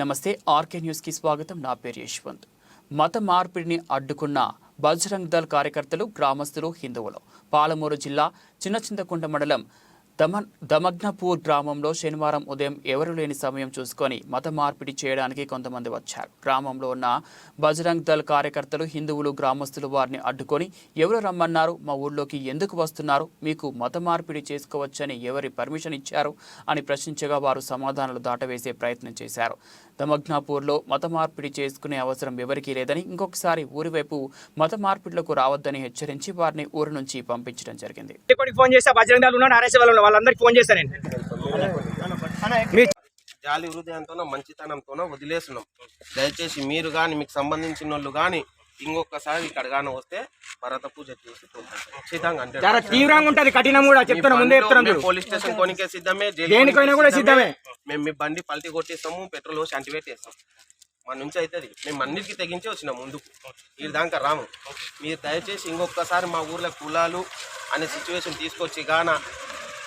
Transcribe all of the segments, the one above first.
నమస్తే ఆర్కే న్యూస్కి స్వాగతం. నా పేరు యశ్వంత్. మత మార్పిడిని అడ్డుకున్న బజరంగ్ దళ్ కార్యకర్తలు గ్రామస్తులు హిందువులు. పాలమూరు జిల్లా చిన్నచింతకుంట మండలం దమ దమగ్నపూర్ గ్రామంలో శనివారం ఉదయం ఎవరు లేని సమయం చూసుకొని మత మార్పిడి చేయడానికి కొంతమంది వచ్చారు. గ్రామంలో ఉన్న బజరంగ్ దళ్ కార్యకర్తలు హిందువులు గ్రామస్తులు వారిని అడ్డుకొని ఎవరు రమ్మన్నారు మా ఊళ్ళోకి ఎందుకు వస్తున్నారు మీకు మత మార్పిడి చేసుకోవచ్చని ఎవరి పర్మిషన్ ఇచ్చారు అని ప్రశ్నించగా వారు సమాధానాలు దాటవేసే ప్రయత్నం చేశారు. దమగ్నాపూర్లో మత మార్పిడి చేసుకునే అవసరం ఎవరికీ లేదని ఇంకొకసారి ఊరి వైపు మత మార్పిడులకు రావద్దని హెచ్చరించి వారిని ఊరి నుంచి పంపించడం జరిగింది. ఫోన్ చేస్తే బజరంగ్ దళ్ ఉన్నారు. వాళ్ళందరికీ ఫోన్ చేస్తాను నేను. జాలి హృదయంతోనో మంచితనంతోనో వదిలేస్తున్నాం. దయచేసి మీరు కానీ మీకు సంబంధించిన వాళ్ళు కానీ ఇంకొకసారి ఇక్కడ కానీ వస్తే భరత పూజ చేసి పోతాం. ఖచ్చితంగా అంటే చాలా తీవ్రంగా ఉంటది కఠినం కూడా చెప్తున్నా ముందే చెప్తున్నాం పోలీస్ స్టేషన్ కొనికే సిద్ధమే దేనికైనా కూడా సిద్ధమే. మేము మీ బండి పల్టీ కొట్టిస్తాము పెట్రోల్ పోసి అంటివేట్ చేస్తాం మా నుంచి అవుతుంది మేము అన్నిటికీ తెగించి వచ్చినాం ముందుకు. ఈ దాకా రాము. మీరు దయచేసి ఇంకొకసారి మా ఊర్లో కులాలు అనే సిచ్యువేషన్ తీసుకొచ్చి గాన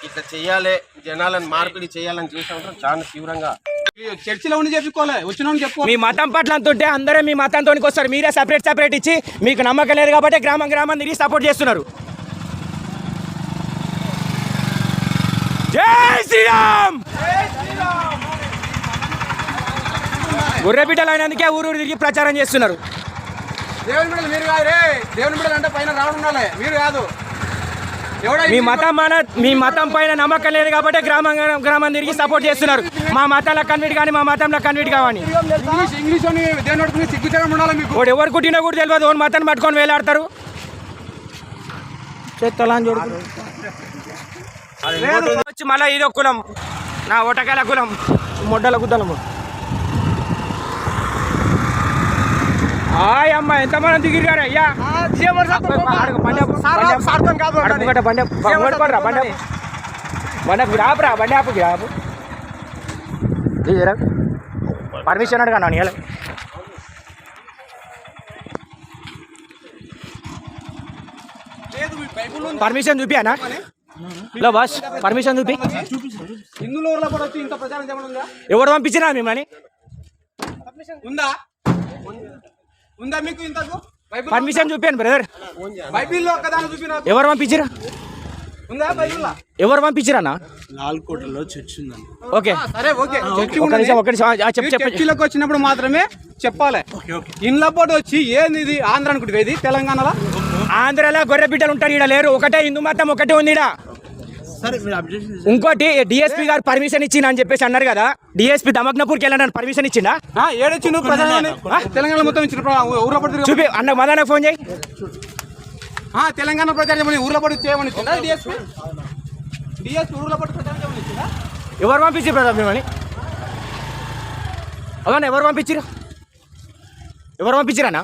ఇట్లా చెయ్యాలి జనాలను మార్పిడి చేయాలని చూసినప్పుడు చాలా తీవ్రంగా. చర్చిలో ఉండి చెప్పుకోలే వచ్చిన చెప్పు. మీ మతం పట్ల అంత ఉంటే అందరూ మీ మతంతో వస్తారు. మీరే సపరేట్ సపరేట్ ఇచ్చి మీకు నమ్మకం లేదు కాబట్టి గ్రామం గ్రామం తిరిగి సపోర్ట్ చేస్తున్నారు. జై శ్రీరామ్! గొర్రె బిడ్డలు అయినందుకే ఊరు ఊరు తిరిగి ప్రచారం చేస్తున్నారు. దేవుని బిడ్డలు మీరు కాదు రే దేవుని బిడ్డలు అంటే పైన రావడం ఉండాలి. మీరు కాదు. మీ మతం మన మీ మతం పైన నమ్మకం లేదు కాబట్టి గ్రామం గ్రామం తిరిగి సపోర్ట్ చేస్తున్నారు. మా మతంలో కన్విట్ కానీ మా మతంలో కన్విట్ కావని. మీకు? వాడు ఎవరు కుట్టినా కూడా తెలియదు. ఓన్ మతాన్ని పట్టుకొని వేలాడతారు. మళ్ళీ ఇదో కులం. నా ఒటకాల కులం. మొడ్డల కుద్దలము హాయ్ అమ్మ ఎంతమంది దిగిరు గారు అయ్యా ఆడకు బండి ఆపు, బండి ఆపు. ఆడ ముంగట బండి ఆపు. ముంగట పడరా, బండి ఆపు. బండి ఆపు, ఆపురా బండి ఆపు. ఆపు దిగిరా పర్మిషన్ అడగా నేను ఇలా పర్మిషన్ చూపియానా లో బాస్ పర్మిషన్ చూపి. ఎవరు పంపించినా మిమ్మల్ని? ఉందా? ఉందా మీకు ఇంతకు? బైబిల్ పర్మిషన్ చూపాను బ్రదర్ బైబిల్లో ఒక్కదాన్ని చూపిన? ఎవరు పంపించిరా ఉందా బైబిల్లో? ఎవరు లాల్కోటలో చర్చ్ ఉందండి. ఓకే. సరే ఓకే. చర్చి చర్చిలోకి వచ్చినప్పుడు మాత్రమే చెప్పాలి. ఇండ్ల పాటు వచ్చి ఏంది ఇది ఆంధ్ర అనుకుంటుంది ఇది తెలంగాణలో? ఆంధ్రాలో గొర్రె బిడ్డలు ఉంటారు ఈడ లేరు. ఒకటే హిందూ మతం ఒకటే ఉంది అబ్జెక్షన్ ఇంకోటి డిఎస్పీ గారు పర్మిషన్ ఇచ్చింది అని చెప్పేసి అన్నారు కదా డిఎస్పీ దమగ్నపూర్కి వెళ్ళడానికి పర్మిషన్ ఇచ్చిందా ఆ, ఏడొచ్చి నువ్వు తెలంగాణ మొత్తం ఇచ్చిన చూపి అన్న మదాన ఫోన్ చేయి. ఆ, తెలంగాణ ప్రచారం చేయమని ఊర్లో పడి చేయమని ఇచ్చిందా డిఎస్పీ డిఎస్పీ ఊర్లో పడి ప్రచారం చేయమని ఇచ్చిందా ఎవరు పంపించారు బ్రదర్ మిమ్మల్ని? అవునా ఎవరు పంపించారు ఎవరు పంపించారన్నా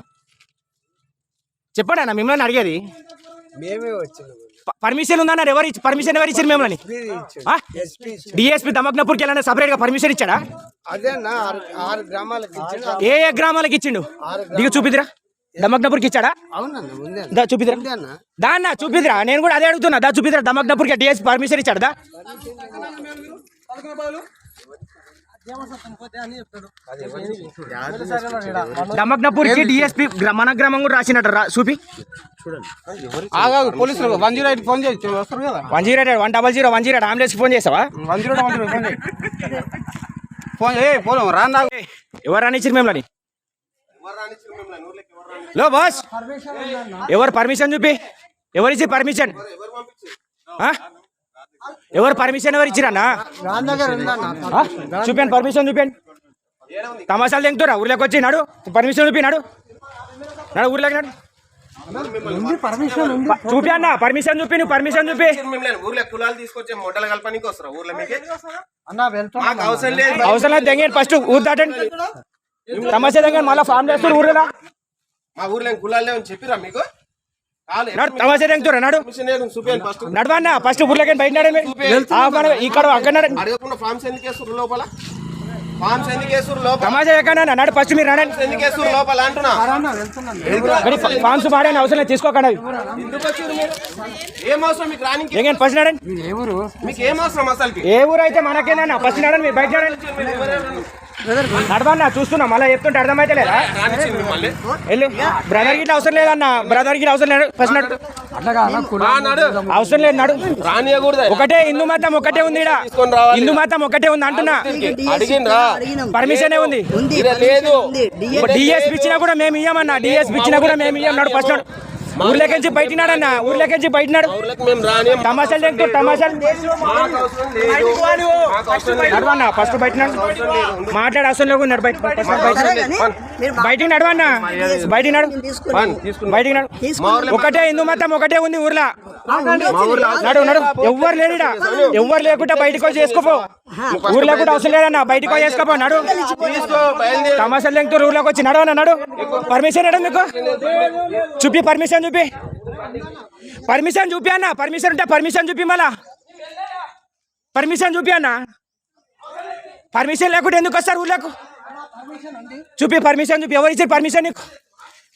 చెప్పండి అన్న మిమ్మల్ని అడిగేది. మేమే వచ్చినాము ప- పర్మిషన్ ఉందన్నారు ఎవరు ఇచ్చి పర్మిషన్ ఎవరు ఇచ్చారు మిమ్మల్ని? ఎస్పీ డిఎస్పీ దమగ్నపూర్కి వెళ్ళాలని సపరేట్గా పర్మిషన్ ఇచ్చాడా? అదే అన్న ఆరు ఆరు గ్రామాలకు ఇచ్చిన ఏ ఏ గ్రామాలకు ఇచ్చిండు? దిగు చూపిదిరా దమగ్నపూర్కి ఇచ్చాడా. దా చూపిదిరా దాన్న చూపిదిరా నేను కూడా అదే అడుగుతున్నా. దా చూపిదిరా దమగ్నపూర్కి డిఎస్పీ పర్మిషన్ ఇచ్చాడు. దా. దమగ్నపూర్కి డిఎస్పీ మన గ్రామం కూడా రాసినట్టు రా చూపి. ఆగా పోలీసులు వన్ జీరో ఎయిట్ ఫోన్ చేసి వస్తారు కదా. One zero eight one double zero one zero అంబులెన్స్కి phone చేసావా? One zero one zero phone. Phone ఏ రాను నాకు ఎవరు రానిచ్చారు మిమ్మల్ని? లో బాస్. ఎవరు పర్మిషన్ చూపి? ఎవరు ఇచ్చి పర్మిషన్ ఆ? ఎవరు పర్మిషన్ ఎవరు ఇచ్చిరన్నా? చూపాను పర్మిషన్ చూపాను తమాషాలు తెంగుతురా ఊర్లోకి వచ్చి నాడు. పర్మిషన్ చూపి నాడు. ఊర్లోకి నాడు. పర్మిషన్ ఉంది. చూపి అన్న పర్మిషన్ చూపి నువ్వు పర్మిషన్ చూపి. మిమ్మల్ని ఊర్లో కులాలు తీసుకొచ్చే మొట్టలు కలపడానికి వస్తారు ఊర్లో మీకు అవసరం లేదు. అవసరం లేదు ఫస్ట్ ఊరు దాటండి. సమస్య తెంగండి మళ్ళీ ఫామ్ చేస్తారు ఊర్లో. మా ఊర్లో కులాలు లేవని చెప్పిరా మీకు? తమాషా నాడు? నడవన్నా ఫస్ట్ ఊర్లోకి బయట ఇక్కడ అక్కడ లోపల? ఫామ్స్ ఎందుకు వేస్తారు లోపల? తమాషా ఎక్కడ నాడు ఫస్ట్ మీరు నడండి ఎందుకు లోపల అంటున్నా. ఫామ్స్ మాడని అవసరం లేదు తీసుకోకండి అవి. ఎందుకు వచ్చారు మీరు? ఏం అవసరం మీకు రానికి? తెంగండి ఫస్ట్ నడండి. మీకు ఏం అవసరం ఏ ఊరు అయితే మనకేనా ఫస్ట్ నడండి మీరు బయట నడండి. నడవన్నా చూస్తున్నా మళ్ళీ చెప్తుంటే అర్థమైతే లేదా? వెళ్ళు. బ్రదర్ గిట్ల అవసరం లేదన్న బ్రదర్ గిట్ల అవసరం లేదు. ఫస్ట్ నడు. అవసరం లేదు నడు. ఒకటే హిందూ మతం ఒకటే ఉంది. హిందూ మతం ఒకటే ఉంది అంటున్నా. పర్మిషన్ ఉంది? డిఎస్పీ ఇచ్చినా కూడా మేము ఇయ్యమన్నా. డిఎస్పీ ఇచ్చినా కూడా మేము ఇయ్యం. నాడు ఫస్ట్ నాడు. ఊర్లోకించి బయట నాడన్న ఊర్లోకించి బయట నాడు ఊర్లకు మేము రానియం తమాషాలు తెంకు తమాషాలు మాకు అవసరం లేదు. మాకు అవసరం లేదు. నడవన్నా ఫస్ట్ బయట నడు మాట్లాడే ఫస్ట్ బయట బయటికి నడవన్నా బయటికి నడు బయటికి నడు. ఒకటే హిందూ మతం ఒకటే ఉంది ఊర్లో. నడు నడు ఎవ్వరు లేనిడా ఎవ్వరు లేకుండా బయటకు వచ్చి చేసుకోపో. ఊర్లో కూడా అవసరం లేదన్న. బయటకు వచ్చి చేసుకోపో. నడు. తమాషాలు లెంగుతూ ఊర్లోకి వచ్చి నడవన్నా నడు. పర్మిషన్ ఇవ్వడం మీకు? చూపి పర్మిషన్ చూపి. పర్మిషన్ చూపి అన్న. పర్మిషన్ ఉంటే పర్మిషన్ చూపి మళ్ళా. పర్మిషన్ చూపి అన్న. పర్మిషన్ లేకుంటే ఎందుకు వస్తారు ఊర్లోకి? చూపి పర్మిషన్ చూపి. ఎవరు ఇచ్చారు పర్మిషన్ నీకు?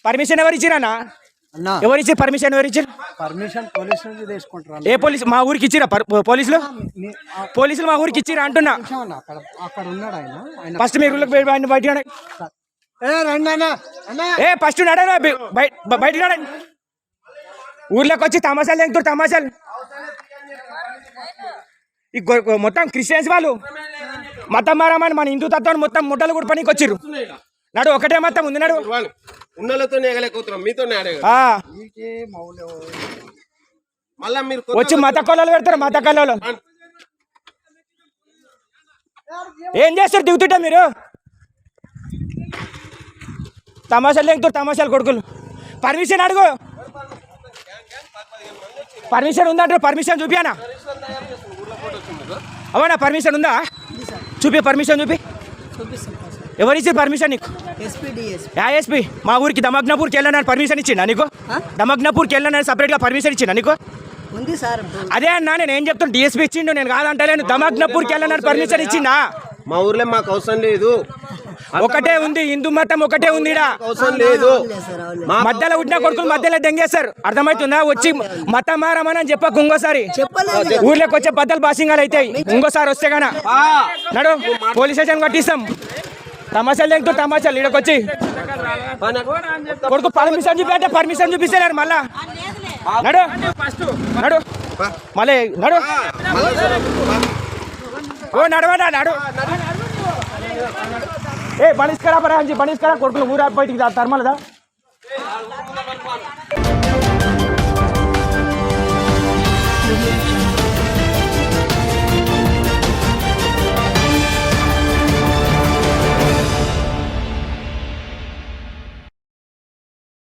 పర్మిషన్ ఎవరు ఇచ్చిరన్నా అన్న? ఎవరు ఇచ్చారు పర్మిషన్ ఎవరు ఇచ్చారు పర్మిషన్ పోలీస్ నుంచి తీసుకుంటారు ఏ పోలీస్? మా ఊరికి ఇచ్చిరా పర్- పోలీసులు? పోలీసులు మా ఊరికి ఇచ్చిరా అంటున్నా. అన్న అక్కడ అక్కడ ఉన్నాడు ఆయన. ఆయన ఫస్ట్ మీరు ఊళ్ళోకి బయట. ఏ రండి అన్న అన్న. ఏ ఫస్ట్ నడరా బయట నడండి ఊర్లోకి వచ్చి తమాషాలు తెంగుతారు తమాషాలు. ఈ మొత్తం క్రిస్టియన్స్ వాళ్ళు. మతం మారమని మన హిందూ తత్వాన్ని మొత్తం ముట్టలు కూడా పనికి వచ్చిర్రు. నడు ఒకటే మతం ఉంది నడు. వచ్చి మత కొల్లలు పెడతారు మత కొల్లలు ఏం చేస్తారు దిగుతుంటా మీరు? తమాషాలు తెంగుతారు తమాషాలు కొడుకులు. పర్మిషన్ అడుగు. పర్మిషన్ ఉందంటారు పర్మిషన్ చూపియానా? అవునా పర్మిషన్ ఉందా? చూపి పర్మిషన్ చూపి. ఎవరిచ్చి పర్మిషన్ నీకు? ఎస్పీ మా ఊరికి దమగ్నపూర్కి వెళ్ళానని పర్మిషన్ ఇచ్చిండా నీకు? దమగ్నపూర్కి వెళ్ళానని సపరేట్గా పర్మిషన్ ఇచ్చిండా నీకు? అదే అన్నా నేను ఏం చెప్తాను డిఎస్పీ ఇచ్చిండు నేను కాదంటలేను. దమగ్నపూర్కి వెళ్ళానని పర్మిషన్ ఇచ్చిండా? మా ఊర్లో మాకు అవసరం లేదు. ఒకటే ఉంది హిందూ మతం ఒకటే ఉంది ఈడ. అవసరం లేదు. మా మధ్యలో ఉట్టిన కొడుకులు మధ్యలో దెంగేస్తారు అర్థమవుతుందా? వచ్చి మతం మారమని అని చెప్పకు ఇంకోసారి ఊర్లోకి వచ్చే బద్దలు బాసింగాలు అవుతాయి ఇంకోసారి వస్తే గానా? నడు పోలీస్ స్టేషన్ కట్టిస్తాం. తమాషాలు లేకపోతే తమాషాలు ఈడకొచ్చి కొడుకు పర్మిషన్ చూపి అంటే పర్మిషన్ చూపిస్తలేరు మళ్ళా. నడు నడు. మళ్ళీ నడు. ఓ నడవడా నడు ఏ బణిష్కరా పరా అంజి బణిష్కరా కొడుకులు ఊరా బయటికి ధర్మాలదా?